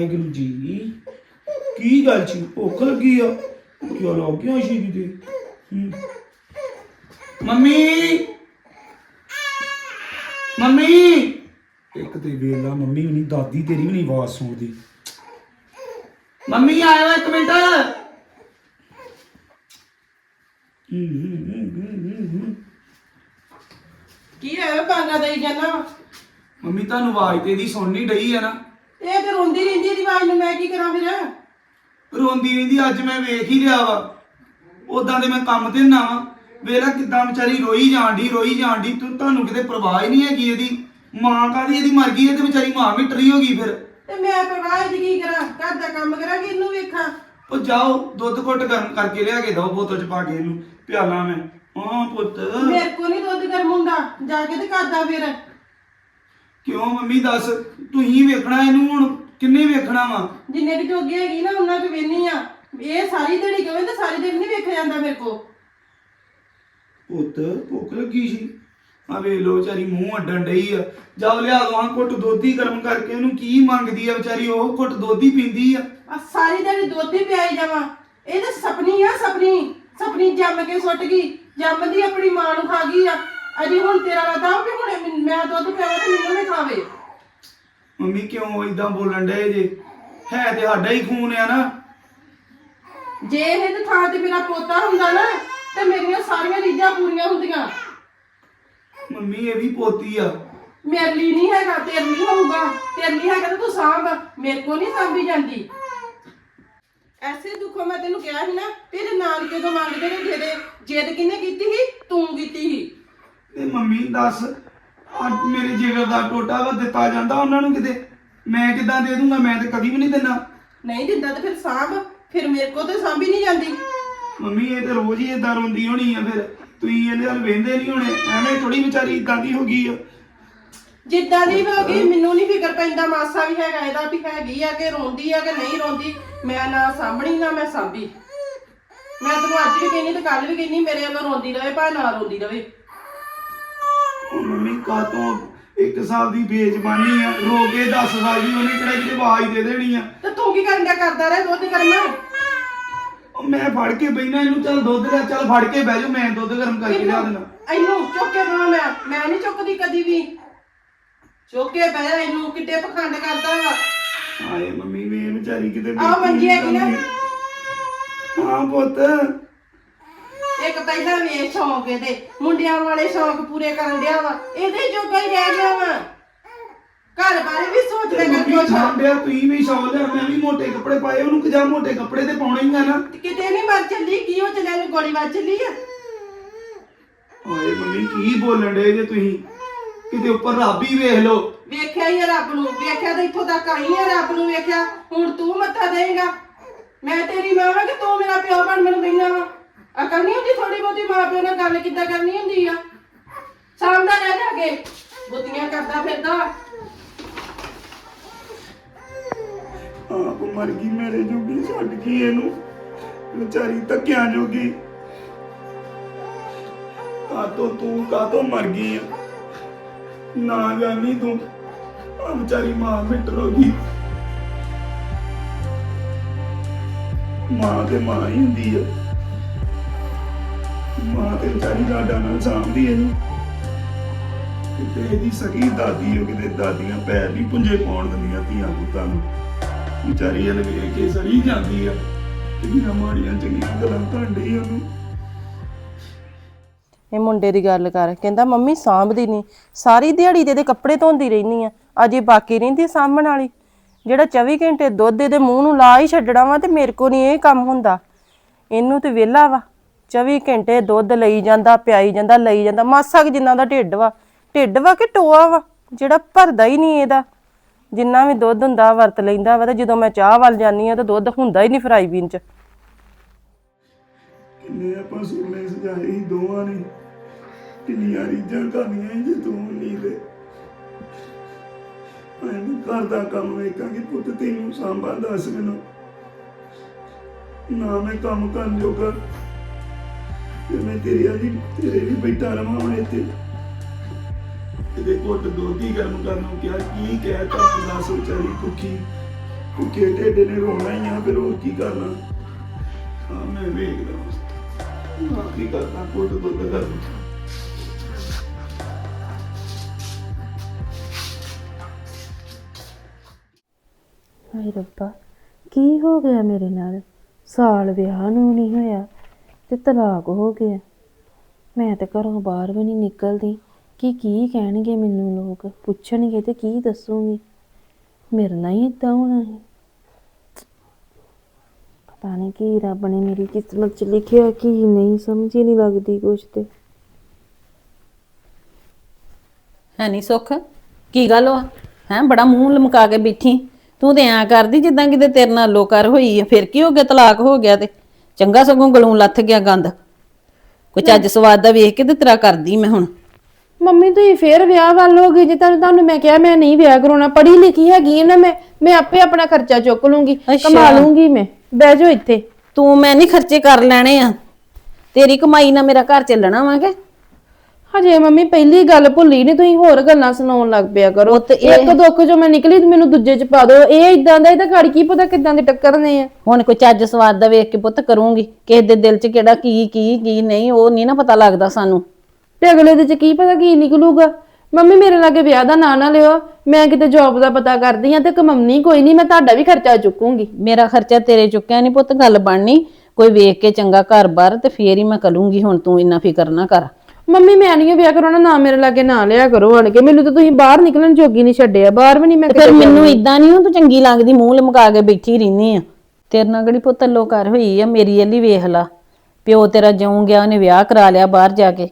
ਵਾਹਿਗੁਰੂ ਜੀ ਕੀ ਗੱਲ ਸੀ? ਭੁੱਖ ਲੱਗੀ ਆ? ਕਿਉਂ ਲੱਗ ਗਿਆ ਸੀ ਕਿਤੇ। ਮੰਮੀ! ਮੰਮੀ! ਇੱਕ ਤੇ ਵੇਲਾ ਮੰਮੀ ਵੀ ਨਹੀਂ ਦਾਦੀ ਤੇਰੀ ਵੀ ਨਹੀਂ ਆਵਾਜ਼ ਸੁਣਦੀ। ਮੰਮੀ ਆਇਓ ਇੱਕ ਮਿੰਟ। ਕੀ ਹੈ ਬਾਂਗਾ ਦੇਈ ਜਾਨਾ ਮੰਮੀ ਤੁਹਾਨੂੰ ਆਵਾਜ਼ ਤੇ ਇਹਦੀ ਸੁਣਨੀ ਡਈ ਆ ਨਾ। ਇਹ ਤੇ ਰੋਂਦੀ ਰਹਿੰਦੀ ਇਹਦੀ ਆਵਾਜ਼ ਨੂੰ ਮੈਂ ਕੀ ਕਰਾਂ ਫਿਰ? ਰੋਂਦੀ ਰਹਿੰਦੀ ਅੱਜ ਮੈਂ ਵੇਖ ਹੀ ਲਿਆ ਵਾ। ਉਦਾਂ ਦੇ ਮੈਂ ਕੰਮ ਤੇ ਨਾ ਵਾ। ਵੇਲਾ ਕਿਦਾਂ ਵਿਚਾਰੀ ਰੋਈ ਜਾਂਦੀ ਰੋਈ ਜਾਂਦੀ ਤੂੰ ਤੁਹਾਨੂੰ ਕਿਤੇ ਪਰਵਾਹ ਹੀ ਨਹੀਂ ਹੈਗੀ ਇਹਦੀ। ਮਾਂ ਕਾਦੀ ਇਹਦੀ ਮਰ ਗਈ ਹੈ ਤੇ ਵਿਚਾਰੀ ਮਾਂ ਵੀ ਟਰੀ ਹੋ ਗਈ ਫਿਰ। ਤੇ ਮੈਂ ਪਰਵਾਹ ਦੀ ਕੀ ਕਰਾਂ? ਘਰ ਦਾ ਕੰਮ ਕਰਾਂ ਕਿ ਇਹਨੂੰ ਵੇਖਾਂ? ਉਹ ਜਾਓ ਦੁੱਧ ਘੁੱਟ ਗਰਮ ਕਰਕੇ ਲਿਆ ਕੇ ਦੋ ਬੋਤਲ ਚ ਪਾ ਕੇ ਇਹਨੂੰ। ਪਿਆਲਾ ਮੈਂ। ਹਾਂ ਪੁੱਤ। ਮੇਰੇ ਕੋ ਨਹੀਂ ਦੁੱਧ ਗਰਮ ਹੁੰਦਾ। ਜਾ ਕੇ ਤੇ ਕਰਦਾ ਫਿਰ। ਕਿਉਂ ਮੰਮੀ ਦੱਸ? ਤੁਸੀਂ ਵੇਖਣਾ ਇਹਨੂੰ ਹੁਣ ਕਿੰਨੇ ਵੇਖਣਾ ਵਾ? ਜਿੰਨੇ ਦੀ ਜੋਗੀ ਹੈਗੀ ਨਾ ਉਹਨਾਂ ਚ ਵੇਨੀ ਆ। ਇਹ ਸਾਰੀ ਦਿਹਾੜੀ ਕਵੇ ਤੇ ਸਾਰੀ ਦਿਨ ਨਹੀਂ ਵੇਖਿਆ ਜਾਂਦਾ ਮੇਰੇ ਕੋ ਪੁੱਤ ਭੁੱਖ ਲੱਗੀ ਸੀ। ਆ ਵੇ ਲੋ ਵਿਚਾਰੀ ਮੂੰਹ ਅੱਡਣ ਡਈ ਆ। ਜਾਓ ਲਿਆ ਦੋ ਹਾਂ ਘੁੱਟ ਦੁੱਧ ਹੀ ਗਰਮ ਕਰਕੇ ਉਹਨੂੰ ਕੀ ਮੰਗਦੀ ਆ ਵਿਚਾਰੀ? ਉਹ ਘੁੱਟ ਦੁੱਧ ਹੀ ਪੀਂਦੀ ਆ। ਆ ਸਾਰੀ ਦਿਹਾੜੀ ਦੁੱਧ ਹੀ ਪਿਆਈ ਜਾਵਾਂ। ਇਹ ਤਾਂ ਸਪਨੀ ਆ ਸਪਨੀ। ਸਪਨੀ ਜੰਮ ਕੇ ਸੁੱਟ ਗਈ। ਜੰਮਦੀ ਆਪਣੀ ਮਾਂ ਨੂੰ ਖਾ ਗਈ ਆ। ਅਜੇ ਹੁਣ ਤੇਰਾ ਰਦਾ ਵੀ ਹੁਣੇ ਮੈਨ- ਮੈਂ ਦੁੱਧ ਪਿਆਵਾਂ ਤੇ ਮੈਨੂੰ ਵੀ ਖਾਵੇ। ਮੰਮੀ ਕਿਉਂ ਇਦਾਂ ਬੋਲਣ ਡਏ ਜੇ? ਹੈ ਤੇ ਸਾਡਾ ਹੀ ਖੂਨ ਆ ਨਾ। ਜੇ ਇਹ ਤੇ ਥਾਂ ਤੇ ਮੇਰਾ ਪੋਤਾ ਹੁੰਦਾ ਨਾ ਤੇ ਮੇਰੀਆਂ ਸਾਰੀਆਂ ਰੀਝਾਂ ਪੂਰੀਆਂ ਹੁੰਦੀਆਂ। ਮੰਮੀ ਇਹ ਵੀ ਪੋਤੀ ਆ। ਮੇਰੇ ਲਈ ਨਹੀਂ ਹੈਗਾ ਤੇਰੇ ਲਈ ਹੋਊਗਾ। ਤੇਰੇ ਲਈ ਹੈਗਾ ਤਾਂ ਤੂੰ ਸਾਂਭ। ਮੇਰੇ ਕੋ ਨਹੀਂ ਸਾਂਭੀ ਜਾਂਦੀ। ਐਸੇ ਦੁੱਖੋਂ ਮੈਂ ਤੈਨੂੰ ਕਿਹਾ ਸੀ ਨਾ ਤੇਰੇ ਨਾਨਕੇ ਤੋਂ ਮੰਗਦੇ ਨੇ ਦੇ ਦੇ ਜਿੱਦ ਕਿਹਨੇ ਕੀਤੀ ਸੀ? ਤੂੰ ਕੀਤੀ ਸੀ। ਤੇ ਮੰਮੀ ਦੱਸ ਅੱਜ ਮੇਰੇ ਜਿਗਰ ਦਾ ਟੋਟਾ ਵਾ ਦਿੱਤਾ ਜਾਂਦਾ ਉਹਨਾਂ ਨੂੰ ਕਿਤੇ? ਮੈਂ ਕਿਦਾਂ ਦੇ ਦੂੰਗਾ? ਮੈਂ ਤੇ ਕਦੀ ਵੀ ਨਹੀਂ ਦਿੰਦਾ। ਨਹੀਂ ਦਿੰਦਾ ਤੇ ਫਿਰ ਸਾਂਭ ਫਿਰ ਮੇਰੇ ਕੋ ਤੇ ਸਾਂਭੀ ਨਹੀਂ ਜਾਂਦੀ। ਮੰਮੀ ਇਹ ਤੇ ਰੋਜ਼ ਹੀ ਇਦਾਂ ਰੋਂਦੀ ਹੋਣੀ ਆ ਫਿਰ। ਤੁਸੀਂ ਇਹਦੇ ਵੱਲ ਵੇਂਦੇ ਨਹੀਂ ਹੋਣੇ। ਐਵੇਂ ਥੋੜੀ ਵਿਚਾਰੀ ਇਦਾਂ ਦੀ ਹੋ ਗਈ ਆ। ਜਿੱਦਾਂ ਦੀ ਵੀ ਹੋ ਗਈ ਮੈਨੂੰ ਨਹੀਂ ਫਿਕਰ ਪੈਂਦਾ ਮਾਸਾ ਵੀ ਹੈਗਾ ਇਹਦਾ ਵੀ ਹੈਗੀ ਆ ਕਿ ਰੋਂਦੀ ਆ ਕਿ ਨਹੀਂ ਰੋਂਦੀ। ਮੈਂ ਨਾ ਸਾਂਭਣੀ ਨਾ ਮੈਂ ਸਾਂਭੀ। ਮੈਂ ਤੈਨੂੰ ਅੱਜ ਵੀ ਕਹਿੰਦੀ ਤੇ ਕੱਲ ਵੀ ਕਹਿੰਦੀ ਮੇਰੇ ਵੱਲੋਂ ਰੋਂਦੀ ਰਵੇ ਭਾਵੇਂ ਨਾ ਰੋਂਦੀ ਰਵੇ। ਮੰਮੀ ਕਾਤੋਂ ਇੱਕ ਸਾਲ ਦੀ ਬੇਜ਼ਬਾਨੀ ਆ ਰੋ ਕੇ ਦੱਸ ਸਕਦੀ ਉਹਨੇ ਕਿਹੜਾ ਕਿਤੇ ਆਵਾਜ਼ ਦੇ ਦੇਣੀ ਆ। ਤੇ ਤੂੰ ਕੀ ਕਰਨ ਕਰਦਾ ਰਹਿ ਦੁੱਧ ਉਹ ਮੈਂ ਫੜ ਕੇ ਬੈਣਾ ਇਹਨੂੰ ਚੱਲ ਦੁੱਧ ਲੈ ਚੱਲ ਫੜ ਕੇ ਬਹਿ ਜਾ ਮੈਂ ਦੁੱਧ ਗਰਮ ਕਰਕੇ ਲਿਆ ਦੇਣਾ। ਇਹਨੂੰ ਚੁੱਕ ਕੇ ਬਣਾ ਮੈਂ ਮੈਂ ਨਹੀਂ ਚੁੱਕਦੀ ਕਦੀ ਵੀ। ਚੁੱਕ ਕੇ ਬਹਿ ਜਾ ਇਹਨੂੰ ਕਿੱਡੇ ਪਖੰਡ ਕਰਦਾ ਵਾ। ਹਾਏ ਮੰਮੀ ਵੇ ਵਿਚਾਰੀ ਕਿਤੇ ਆਹ ਮੰਜੀ ਹੈਗੀ ਨਾ। ਹਾਂ ਪੁੱਤ। ਇੱਕ ਪਹਿਲਾਂ ਵੇਖ ਸ਼ੌਂਕ ਇਹਦੇ ਮੁੰਡਿਆਂ ਵਾਲੇ ਸ਼ੌਂਕ ਪੂਰੇ ਕਰਨ ਡਿਆ ਵਾ ਇਹਦੇ ਜੋਗਾ ਹੀ ਰਹਿ ਗਿਆ ਵਾ। ਘਰ ਬਾਰੇ ਵੀ ਸੋਚ ਲੈ ਕਰ ਕੁਛ ਛਾਂਬਿਆ ਤੁਸੀਂ ਵੀ ਸੌ ਲਿਆ ਮੈਂ ਵੀ ਮੋਟੇ ਕੱਪੜੇ ਪਾਏ ਉਹਨੂੰ ਕਿਜਾ ਮੋਟੇ ਕੱਪੜੇ ਤੇ ਪਾਉਣੇ ਹੀ ਆ ਨਾ। ਕਿਤੇ ਨਹੀਂ ਮਰ ਚੱਲੀ ਕੀ ਹੋ ਚੱਲਿਆ ਨੂੰ ਗੋਲੀ ਵੱਜ ਚੱਲੀ ਆ? ਹਾਏ ਮੰਮੀ ਕੀ ਬੋਲਣ ਡੇ ਜੇ ਤੁਸੀਂ? ਕਿਤੇ ਉੱਪਰ ਰੱਬ ਹੀ ਵੇਖ ਲਓ। ਵੇਖਿਆ ਹੀ ਆ ਰੱਬ ਨੂੰ ਵੇਖਿਆ ਤਾਂ ਇੱਥੋਂ ਤੱਕ ਆਈ ਆ ਰੱਬ ਨੂੰ ਵੇਖਿਆ। ਹੁਣ ਤੂੰ ਮੱਥਾ ਦੇਏਗਾ ਮੈਂ ਤੇਰੀ ਮਾਂ ਵਾਂ ਕਿ ਤੂੰ ਮੇਰਾ ਪਿਓ ਬਣ ਮੈਨੂੰ ਬੈਣਾ ਵਾ? ਹੁੰਦੀ ਥੋੜੀ ਨਾਲ ਗੱਲ ਕਿੱਦਾਂ ਕਰਨੀ ਹੁੰਦੀ ਆ? ਸਾਹਮਣਾ ਰਹਿ ਜਾ ਕੇ ਬੁੱਤੀਆਂ ਕਰਦਾ ਫਿਰਦਾ। ਆਪ ਮਰ ਗਈ ਮੇਰੇ ਜੋਗੀ, ਛੱਡ ਗਈ ਇਹਨੂੰ। ਵਿਚਾਰੀ ਧੱਕਿਆਂ ਜੋਗੀ। ਕਾਤੋਂ ਤੂੰ ਕਾਤੋਂ ਮਰ ਗਈ ਆ? ਨਾ ਜਾਣੀ ਤੂੰ। ਆ ਵਿਚਾਰੀ ਮਾਂ ਮਿੱਟਰ ਹੋ ਮਾਂ ਤੇ ਮਾਂ ਹੀ ਹੁੰਦੀ ਆ। ਮਾਂ ਤੇ ਵਿਚਾਰੀ ਲਾਡਾ ਨਾਲ ਸਾਂਭਦੀ ਇਹਨੂੰ ਕਿਤੇ ਇਹਦੀ ਸਗੀ ਦਾਦੀ ਹੋ ਕਿਤੇ ਦਾਦੀਆਂ ਪੈਰ ਨਹੀਂ ਪੁੰਜੇ ਪਾਉਣ ਦਿੰਦੀਆਂ ਧੀਆਂ ਪੁੱਤਾਂ ਨੂੰ। ਵਿਚਾਰੀ ਇਹ ਵੇਖ ਕੇ ਸੜੀ ਜਾਂਦੀ ਆ। ਕਿੰਨੀਆਂ ਮਾੜੀਆਂ ਚੰਗੀਆਂ ਗੱਲਾਂ ਢਾਂਡੀ ਉਹਨੂੰ। ਇਹ ਮੁੰਡੇ ਦੀ ਗੱਲ ਕਰ, ਕਹਿੰਦਾ ਮੰਮੀ ਸਾਂਭਦੀ ਨਹੀਂ। ਸਾਰੀ ਦਿਹਾੜੀ ਦੇ ਦੇ ਕੱਪੜੇ ਧੋਂਦੀ ਰਹਿਨੀ ਆ। ਅਜੇ ਬਾਕੀ ਰਹਿੰਦੀ ਸਾਂਭਣ ਵਾਲੀ। ਜਿਹੜਾ 24 ਘੰਟੇ ਦੁੱਧ ਦੇ ਮੂੰਹ ਨੂੰ ਲਾ ਹੀ ਛੱਡਣਾ ਵਾ ਤੇ ਮੇਰੇ ਕੋ ਨਹੀਂ ਇਹ ਕੰਮ ਹੁੰਦਾ। ਇਹਨੂੰ ਤੇ ਵਿਹਲਾ ਵਾ। 24 ਘੰਟੇ ਦੁੱਧ ਲਈ ਜਾਂਦਾ, ਪਿਆਈ ਜਾਂਦਾ, ਲਈ ਜਾਂਦਾ। ਮਾਸਾ ਕਿ ਜਿੰਨਾ ਦਾ ਢਿੱਡ ਵਾ ਢਿੱਡ ਵਾ ਕਿ ਟੋਆ ਵਾ? ਜਿਹੜਾ ਭਰਦਾ ਹੀ ਨਹੀਂ ਇਹਦਾ। ਜਿੰਨਾ ਵੀ ਦੁੱਧ ਹੁੰਦਾ, ਵਰਤ ਲੈਂਦਾ ਵਾ ਤੇ ਜਦੋਂ ਮੈਂ ਚਾਹ ਵੱਲ ਜਾਂਦੀ ਆ ਤਾਂ ਦੁੱਧ ਹੁੰਦਾ ਹੀ ਨਹੀਂ ਫਰਾਈ ਬੀਨ ਚ। ਕਿੰਨੇ ਆਪਾਂ ਸੁਪਨੇ ਸਜਾਏ ਸੀ ਦੋਵਾਂ ਨੇ। ਕਿੰਨੀਆਂ ਰੀਝਾਂ ਕਰਨੀਆਂ ਜੇ ਤੂੰ ਨਹੀਂ ਤੇ। ਮੈਂ ਘਰ ਦਾ ਕੰਮ ਵੇਖਾਂ ਪੁੱਤ ਤੈਨੂੰ ਸਾਂਭਾ ਦੱਸ ਮੈਨੂੰ। ਨਾ ਮੈਂ ਕੰਮ ਕਰਨ ਜੋਗਾ। ਮੈਂ ਤੇਰੇ ਵਾਲੀ ਤੇਰੇ ਲਈ ਬੈਠਾ ਰਵਾਂ ਹੁਣ ਇੱਥੇ। ਇਹਦੇ ਕੋਟ ਦੋਧੀ ਗਰਮ ਕਰਨ? ਨੂੰ ਕਿਹਾ ਕੀ ਕਹਿ ਤਾ ਦੱਸ ਵਿਚਾਰੀ ਭੁੱਖੀ। ਭੁੱਖੇ ਢਿੱਡ ਨੇ ਰੋਣਾ ਹੀ ਆ, ਫਿਰ ਹੋਰ ਕੀ ਕਰਨਾ? ਹਾਂ, ਮੈਂ ਵੇਖਦਾ ਹਾਂ, ਕੀ ਕਰਨਾ? ਕੋਟ ਦੁੱਧ ਗਰਮ ਹਾਏ ਰੱਬਾ, ਕੀ ਹੋ ਗਿਆ ਮੇਰੇ ਨਾਲ? ਸਾਲ ਵਿਆਹ ਨੂੰ ਨਹੀਂ ਹੋਇਆ। ਤੇ ਤਲਾਕ ਹੋ ਗਿਆ। ਮੈਂ ਤੇ ਘਰੋਂ ਬਾਹਰ ਵੀ ਨਹੀਂ ਨਿਕਲਦੀ। ਕਿ ਕੀ ਕਹਿਣਗੇ ਮੈਨੂੰ ਲੋਕ? ਪੁੱਛਣਗੇ ਤੇ ਕੀ ਦੱਸੂਗੀ? ਮੇਰੇ ਨਾਲ ਹੀ ਇਦਾਂ ਹੋਣਾ ਹੈ। ਪਤਾ ਨਹੀਂ ਕੀ ਰੱਬ ਨੇ ਮੇਰੀ ਕਿਸਮਤ 'ਚ ਲਿਖਿਆ, ਕਿ ਨਹੀਂ, ਸਮਝ ਹੀ ਨਹੀਂ ਲੱਗਦੀ ਕੁਛ ਤੇ। ਹੈ ਨਹੀਂ ਸੁੱਖ? ਕੀ ਗੱਲ ਵਾ ਹੈ, ਬੜਾ ਮੂੰਹ ਲਮਕਾ ਕੇ ਬੈਠੀ। ਤੂੰ ਤੇ ਐਂ ਕਰਦੀ ਜਿੱਦਾਂ ਕਿਤੇ ਤੇਰੇ ਨਾਲ ਲੋਕਾਰ ਹੋਈ ਆ, ਫਿਰ ਕੀ ਹੋ ਗਿਆ, ਤਲਾਕ ਹੋ ਗਿਆ ਤੇ। ਚੰਗਾ ਸਗੋਂ ਗਲੋਂ ਲੱਥ ਗਿਆ ਗੰਦ। ਕੋਈ ਚੱਜ ਸਵਾਦ ਦਾ ਵੇਖ ਕੇ ਤੇ ਤੇਰਾ ਕਰਦੀ ਮੈਂ ਹੁਣ। ਮੰਮੀ ਤੁਸੀਂ ਫੇਰ ਵਿਆਹ ਵੱਲ ਹੋ ਗਏ ਜੇ ਤੁਹਾਨੂੰ ਤੁਹਾਨੂੰ ਮੈਂ ਕਿਹਾ ਮੈਂ ਨਹੀਂ ਵਿਆਹ ਕਰਾਉਣਾ ਪੜ੍ਹੀ ਲਿਖੀ ਹੈਗੀ ਆ ਨਾ ਮੈਂ ਮੈਂ ਆਪੇ ਆਪਣਾ ਖਰਚਾ ਚੁੱਕ ਲੂੰਗੀ ਅੱਛਾ। ਕਮਾ ਲੂੰਗੀ ਮੈਂ। ਬਹਿ ਜਾਓ ਇੱਥੇ। ਤੂੰ ਮੈਂ ਨਹੀਂ ਖਰਚੇ ਕਰ ਲੈਣੇ ਆ। ਤੇਰੀ ਕਮਾਈ ਨਾਲ ਮੇਰਾ ਘਰ ਚੱਲਣਾ ਵਾ ਕਿ? ਹਜੇ ਮੰਮੀ ਪਹਿਲੀ ਗੱਲ ਭੁੱਲੀ ਨਹੀਂ ਤੁਸੀਂ ਹੋਰ ਗੱਲਾਂ ਸੁਣਾਉਣ ਲੱਗ ਪਿਆ ਕਰੋ। ਉਹ ਤੇ ਇਹ- ਇੱਕ ਦੁੱਖ ਜੋ ਮੈਂ ਨਿਕਲੀ ਤੇ ਮੈਨੂੰ ਦੂਜੇ ਚ ਪਾ ਦਿਓ। ਇਹ ਇਦਾਂ ਦਾ ਇਹਦਾ ਘੜ ਕੀ ਪਤਾ ਕਿਦਾਂ ਦੇ ਟੱਕਰਨੇ ਆ। ਹੁਣ ਕੋਈ ਚੱਜ ਸਵਾਦ ਦਾ ਵੇਖ ਕੇ ਪੁੱਤ ਕਰੂੰਗੀ। ਕਿਸੇ ਦੇ ਦਿਲ 'ਚ ਕਿਹੜਾ ਕੀ ਕੀ ਕੀ ਨਹੀਂ ਉਹ ਨਹੀਂ ਨਾ ਪਤਾ ਲੱਗਦਾ ਸਾਨੂੰ। ਤੇ ਅਗਲੇ ਦੇ ਚ ਕੀ ਪਤਾ ਕੀ ਨਿਕਲੂਗਾ? ਮੰਮੀ ਮੇਰੇ ਲਾਗੇ ਵਿਆਹ ਦਾ ਨਾਂ ਨਾ ਲਿਓ। ਮੈਂ ਕਿਤੇ ਜੌਬ ਦਾ ਪਤਾ ਕਰਦੀ ਆ ਤੇ ਕਮਾਉਣੀ ਕੋਈ ਨਹੀਂ ਮੈਂ ਤੁਹਾਡਾ ਵੀ ਖਰਚਾ ਚੁੱਕੂੰਗੀ। ਮੇਰਾ ਖਰਚਾ ਤੇਰੇ ਚੁੱਕਿਆ ਨਹੀਂ ਪੁੱਤ ਗੱਲ ਬਣਨੀ। ਕੋਈ ਵੇਖ ਕੇ ਚੰਗਾ ਘਰ-ਬਾਰ ਤੇ ਫੇਰ ਹੀ ਮੈਂ ਕਰੂੰਗੀ ਹੁਣ ਤੂੰ ਇੰਨਾ ਫਿਕਰ ਨਾ ਕਰ। ਮੰਮੀ ਮੈਂ ਨਹੀਂ ਵਿਆਹ ਕਰਾਉਣਾ ਨਾ ਮੇਰੇ ਲਾਗੇ ਨਾ ਲਿਆ ਕਰੋ ਆਣ ਕੇ। ਮੈਨੂੰ ਤਾਂ ਤੁਸੀਂ ਬਾਹਰ ਨਿਕਲਣ ਜੋਗੀ ਨਹੀਂ ਛੱਡਿਆ ਬਾਹਰ ਵੀ ਨਹੀਂ ਮੈਂ ਫਿਰ ਮੈਨੂੰ ਇਦਾਂ ਨਹੀਂ ਤੂੰ ਚੰਗੀ ਲੱਗਦੀ ਮੂੰਹ ਲਮਕਾ ਕੇ ਬੈਠੀ ਰਹਿਨੀ ਆ। ਤੇਰੇ ਨਾਲ ਕਿਹੜੀ ਪੁੱਤ ਲੋ ਕਰ ਹੋਈ ਆ ਮੇਰੀ ਇਹਲੀ ਵੇਖ ਲਾ। ਪਿਓ ਤੇਰਾ ਜਿਉਂ ਗਿਆ ਉਹਨੇ ਵਿਆਹ ਕਰਾ ਲਿਆ ਬਾਹਰ ਜਾ ਕੇ।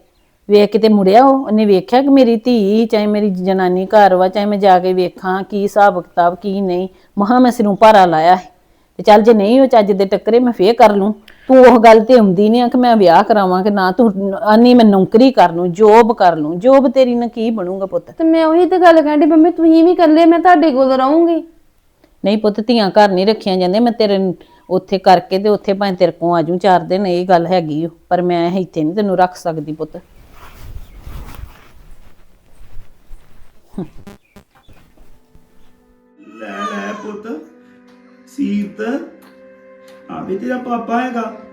ਵੇਖ ਕੇ ਤੇ ਮੁੜਿਆ ਉਹ ਉਹਨੇ ਵੇਖਿਆ ਕਿ ਮੇਰੀ ਧੀ ਚਾਹੇ ਮੇਰੀ ਜਨਾਨੀ ਘਰ ਵਾ ਚਾਹੇ ਮੈਂ ਜਾ ਕੇ ਵੇਖਾਂ ਕੀ ਹਿਸਾਬ ਕਿਤਾਬ ਕੀ ਨਹੀਂ। ਮਹਾ ਮੈਂ ਸਿਰੋਂ ਭਾਰਾ ਲਾਇਆ ਹੈ ਤੇ ਚੱਲ ਜੇ ਨਹੀਂ ਉਹ ਚੱਜ ਦੇ ਟੱਕਰੇ ਮੈਂ ਫੇਰ ਕਰ ਲੂੰ। ਤੂੰ ਉਹ ਗੱਲ ਤੇ ਆਉਂਦੀ ਨਹੀਂ ਆ ਕਿ ਮੈਂ ਵਿਆਹ ਕਰਾਵਾਂ ਕਿ ਨਾ ਤੂੰ ਆਨੀ ਮੈਂ ਨੌਕਰੀ ਕਰ ਲੂੰ ਜੋਬ ਕਰ ਲੂੰ। ਜੋਬ ਤੇਰੀ ਨਾਲ ਕੀ ਬਣੂਗਾ ਪੁੱਤ? ਤੇ ਮੈਂ ਉਹੀ ਤੇ ਗੱਲ ਕਹਿੰਦੀ ਮੰਮੀ ਤੁਸੀਂ ਵੀ ਇਕੱਲੇ ਮੈਂ ਤੁਹਾਡੇ ਕੋਲ ਰਹੂੰਗੀ। ਨਹੀਂ ਪੁੱਤ ਧੀਆਂ ਘਰ ਨਹੀਂ ਰੱਖੀਆਂ ਜਾਂਦੀਆਂ ਮੈਂ ਤੇਰੇ ਨੂੰ ਉੱਥੇ ਕਰਕੇ ਤੇ ਉੱਥੇ ਭਾਵੇਂ ਤੇਰੇ ਕੋਲ ਆਜੂ ਚਾਰ ਦਿਨ ਇਹ ਗੱਲ ਹੈਗੀ ਓ ਪਰ ਮੈਂ ਇੱਥੇ ਨਹੀਂ ਤੈਨੂੰ ਰੱਖ ਸਕਦੀ ਪੁੱਤ। ਲੈ ਲੈ ਪੁੱਤ। ਸੀਰਤ। ਆਵੇ ਤੇਰਾ ਪਾਪਾ ਹੈਗਾ।